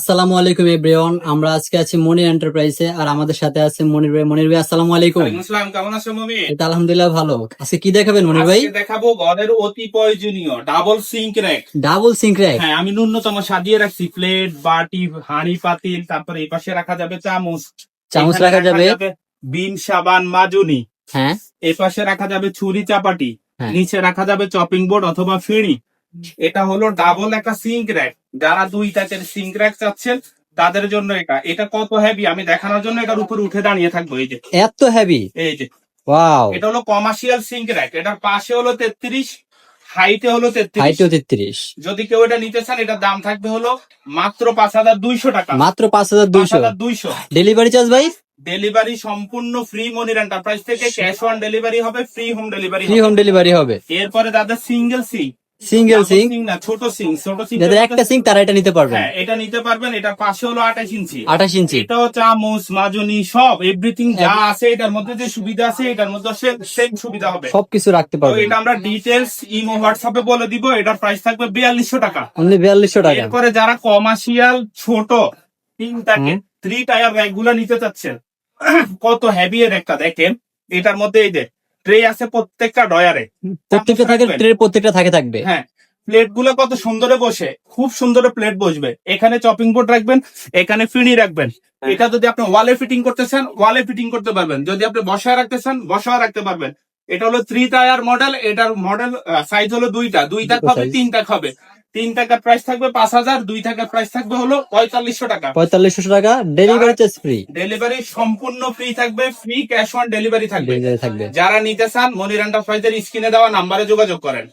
আসসালামু আলাইকুম এভরিওয়ান আমরা আজকে আছি মনির এন্টারপ্রাইজে আর আমাদের সাথে আছে মনির ভাই। মনির ভাই আসসালামু আলাইকুম। আসসালাম কেমন আছো মমি এটা আলহামদুলিল্লাহ ভালো। আজকে কি দেখাবেন মনির ভাই? আজকে দেখাবো ঘরের অতি প্রয়োজনীয় double sink rack double sink rack হ্যাঁ আমি ন্যূনতম সাজিয়ে রাখছি। প্লেট বাটি হাঁড়ি পাতিল তারপরে এই পাশে রাখা যাবে চামচ। চামচ রাখা যাবে? বিন সাবান মাজুনি। হ্যাঁ। এই পাশে রাখা যাবে ছুরি চাপাটি। হ্যাঁ। নিচে রাখা যাবে চপিং বোর্ড অথবা ফিড়ি। এটা হলো ডাবল একটা সিঙ্ক র্যাক যারা দুই তাকের সিঙ্ক র্যাক চাচ্ছেন তাদের জন্য এটা। এটা কত হেভি আমি দেখানোর জন্য এটার উপরে উঠে দাঁড়িয়ে থাকব এই যে। এত হেভি এই যে। ওয়াও এটা হলো কমার্শিয়াল সিঙ্ক র্যাক এটার পাশে হলো তেত্রিশ হাইটে হলো তেত্রিশ। যদি কেউ এটা নিতে চান এটার দাম থাকবে হলো মাত্র পাঁচ হাজার দুইশো টাকা। মাত্র পাঁচ হাজার দুইশো। দুইশো। ডেলিভারি চার্জ ভাই? ডেলিভারি সম্পূর্ণ ফ্রি মনির এন্টারপ্রাইজ থেকে ক্যাশ অন ডেলিভারি হবে free home delivery free home delivery হবে। এরপরে দাদা সিঙ্গেল সিং সিঙ্গেল সিঙ্ক না ছোট সিং ছোট সিং যাদের একটা সিঙ্ক তারা এটা নিতে পারবেন হ্যাঁ এটা নিতে পারবেন এটা পাশে হলো আঠাশ ইঞ্চি। আঠাশ ইঞ্চি। এটাও চামচ মাজনি সব এভরিথিং যা আছে এটার মধ্যে যে সুবিধা আছে এটার মধ্যে সেম সুবিধা হবে। সবকিছু রাখতে পারবেন। এটা আমরা ডিটেলস ইমো হোয়াটসঅ্যাপে বলে দিব এটার প্রাইস থাকবে বিয়াল্লিশশো টাকা। অনলি বিয়াল্লিশশো টাকা। এরপরে যারা কমার্শিয়াল ছোট তিনটাকে হুম। থ্রি টায়ারগুলো নিতে চাচ্ছেন কত হেভি এর একটা দেখেন এটার মধ্যে এই যে ট্রে আছে প্রত্যেকটা ডয়ারে প্রত্যেকটা থাকে ট্রে প্রত্যেকটা থাকে থাকবে। হ্যাঁ প্লেটগুলো কত সুন্দরে বসে খুব সুন্দর প্লেট বসবে। এখানে চপিং বোর্ড রাখবেন এখানে ফিনি রাখবেন। হ্যাঁ। এটা যদি আপনি ওয়ালে ফিটিং করতে চান ওয়ালে ফিটিং করতে পারবেন। যদি আপনি বসায় রাখতে চান বসায় রাখতে পারবেন। এটা হলো থ্রি টায়ার মডেল এটার মডেল সাইজ হলো দুইটা। দুই তাক হবে তিন তাক হবে তিন টাকার প্রাইস থাকবে পাঁচ হাজার দুই টাকার প্রাইস থাকবে হলো পঁয়তাল্লিশশো টাকা। পঁয়তাল্লিশশো টাকা ডেলিভারি চার্জ ফ্রি ডেলিভারি সম্পূর্ণ ফ্রি থাকবে ফ্রি ক্যাশ অন ডেলিভারি থাকবে। যারা নিতে চান মনির এন্টারপ্রাইজের স্ক্রিনে দেওয়া নাম্বারে যোগাযোগ করেন।